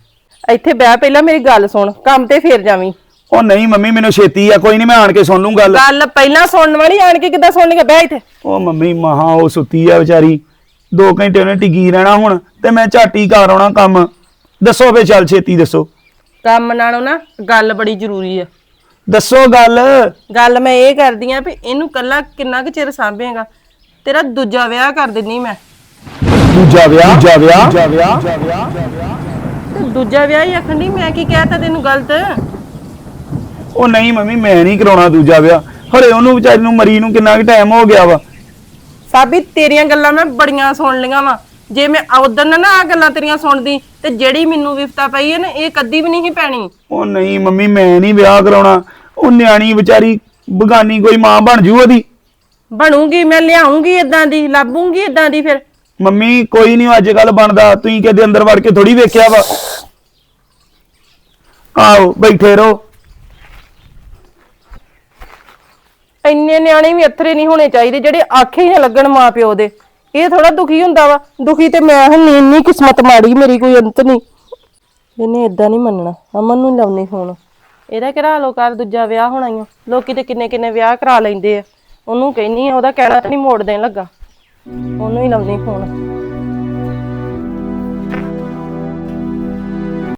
ਇੱਥੇ ਬਹਿ ਪਹਿਲਾਂ ਮੇਰੀ ਗੱਲ ਸੁਣ ਕੰਮ ਤੇ ਫੇਰ ਜਾਵੀਂ। ਉਹ ਨਹੀਂ ਮੰਮੀ ਮੈਨੂੰ ਛੇਤੀ ਆ ਕੋਈ ਨਹੀਂ ਮੈਂ ਆਣ ਕੇ ਸੁਣ ਲੂੰ ਗੱਲ। ਗੱਲ ਪਹਿਲਾਂ ਸੁਣਨ ਵਾਲੀ ਆਣ ਕੇ ਕਿੱਦਾਂ ਸੁਣ ਲਈਏ ਬਹਿ ਇੱਥੇ ਉਹ ਮੰਮੀ ਮਹਾ ਉਹ ਸੁੱਤੀ ਆ ਵਿਚਾਰੀ। 2 ਘੰਟੇ ਉਹਨੇ ਟਿਕੀ ਰਹਿਣਾ ਹੁਣ ਤੇ ਮੈਂ ਝਾਟੀ ਘਰ ਆਉਣਾ ਕੰਮ। ਦੱਸੋ ਫੇ ਚੱਲ ਛੇਤੀ ਦੱਸੋ। ਕੰਮ ਨਾਲੋਂ ਨਾ ਗੱਲ ਬੜੀ ਜ਼ਰੂਰੀ ਆ। ਦੱਸੋ ਗੱਲ। ਗੱਲ ਮੈਂ ਇਹ ਕਰਦੀ ਆ ਵੀ ਇਹਨੂੰ ਕੱਲਾ ਕਿੰਨਾ ਕੁ ਚਿਰ ਸਾਂਭੇਗਾ? ਤੇਰਾ ਦੂਜਾ ਵਿਆਹ ਕਰ ਦਿੰਨੀ ਮੈਂ। ਦੂਜਾ ਵਿਆਹ ਦੂਜਾ ਵਿਆਹ ਦੂਜਾ ਵਿਆਹ। ਤੇ ਦੂਜਾ ਵਿਆਹ ਹੀ ਆਖਣ ਡਈ ਮੈਂ ਕੀ ਕਹਿਤਾ ਤੈਨੂੰ ਗਲਤ? ਉਹ ਨਹੀਂ ਮੰਮੀ ਮੈਂ ਨਹੀਂ ਕਰਾਉਣਾ ਦੂਜਾ ਵਿਆਹ। ਹਰੇ ਉਹਨੂੰ ਵਿਚਾਰੀ ਨੂੰ ਮਰੀ ਨੂੰ ਕਿੰਨਾ ਕੁ ਟਾਈਮ ਹੋ ਗਿਆ ਵਾ। ਸਾਬੀ ਤੇਰੀਆਂ ਗੱਲਾਂ ਮੈਂ ਬੜੀਆਂ ਸੁਣ ਲਈਆਂ ਵਾ। ਜੇ ਮੈਂ ਉਦੋਂ ਨਾ ਆ ਗੱਲਾਂ ਤੇਰੀਆਂ ਸੁਣਦੀ ਤੇ ਜਿਹੜੀ ਮੈਨੂੰ ਵਿਫਤਾ ਪਈ ਹੈ ਨਾ ਇਹ ਕਦੀ ਵੀ ਨਹੀਂ ਸੀ ਪੈਣੀ। ਉਹ ਨਹੀਂ ਮੰਮੀ ਮੈਂ ਨਹੀਂ ਵਿਆਹ ਕਰਾਉਣਾ। ਉਹ ਨਿਆਣੀ ਵਿਚਾਰੀ ਬਗਾਨੀ ਕੋਈ ਮਾਂ ਬਣ ਜੂ ਉਹਦੀ। ਬਣੂਗੀ ਮੈਂ ਲਿਆਉਂਗੀ ਇਦਾਂ ਦੀ ਲੱਭੂਗੀ ਇਦਾਂ ਦੀ ਫਿਰ। ਮੰਮੀ ਕੋਈ ਨਹੀਂ ਅੱਜ ਕੱਲ ਬਣਦਾ। ਤੁਸੀਂ ਕਿਤੇ ਅੰਦਰ ਵੜ ਕੇ ਥੋੜੀ ਵੇਖਿਆ ਵਾ। ਆਓ ਬੈਠੇ ਰਹੋ। ਇੰਨੇ ਨਿਆਣੇ ਵੀ ਅਥਰੇ ਨਹੀਂ ਹੋਣੇ ਚਾਹੀਦੇ ਜਿਹੜੇ ਆਖੇ ਹੀ ਨਾ ਲੱਗਣ ਮਾਪਿਓ ਦੇ। ਇਹ ਥੋੜਾ ਦੁਖੀ ਹੁੰਦਾ ਵਾ। ਦੁਖੀ ਤੇ ਮੈਂ ਹੁੰਨੀ ਇੰਨੀ ਕਿਸਮਤ ਮਾੜੀ ਮੇਰੀ ਕੋਈ ਅੰਤ ਨਹੀਂ। ਇਹਨੇ ਇਦਾਂ ਨਹੀਂ ਮੰਨਣਾ। ਅਮਨ ਨੂੰ ਲਾਉਣੀ ਫੋਨ। ਇਹਦਾ ਕਰਾ ਲੋ ਦੂਜਾ ਵਿਆਹ ਹੋਣਾ ਹੀ ਓ। ਲੋਕੀ ਤੇ ਕਿੰਨੇ ਕਿੰਨੇ ਵਿਆਹ ਕਰਾ ਲੈਂਦੇ ਆ। ਉਹਨੂੰ ਕਹਿਨੀ ਆ, ਉਹਦਾ ਕਹਿਣਾ ਤਾਂ ਨਹੀਂ ਮੋੜ ਦੇਣ ਲੱਗਾ। ਉਹਨੂੰ ਹੀ ਲਾਉਣੀ ਫੋਨ।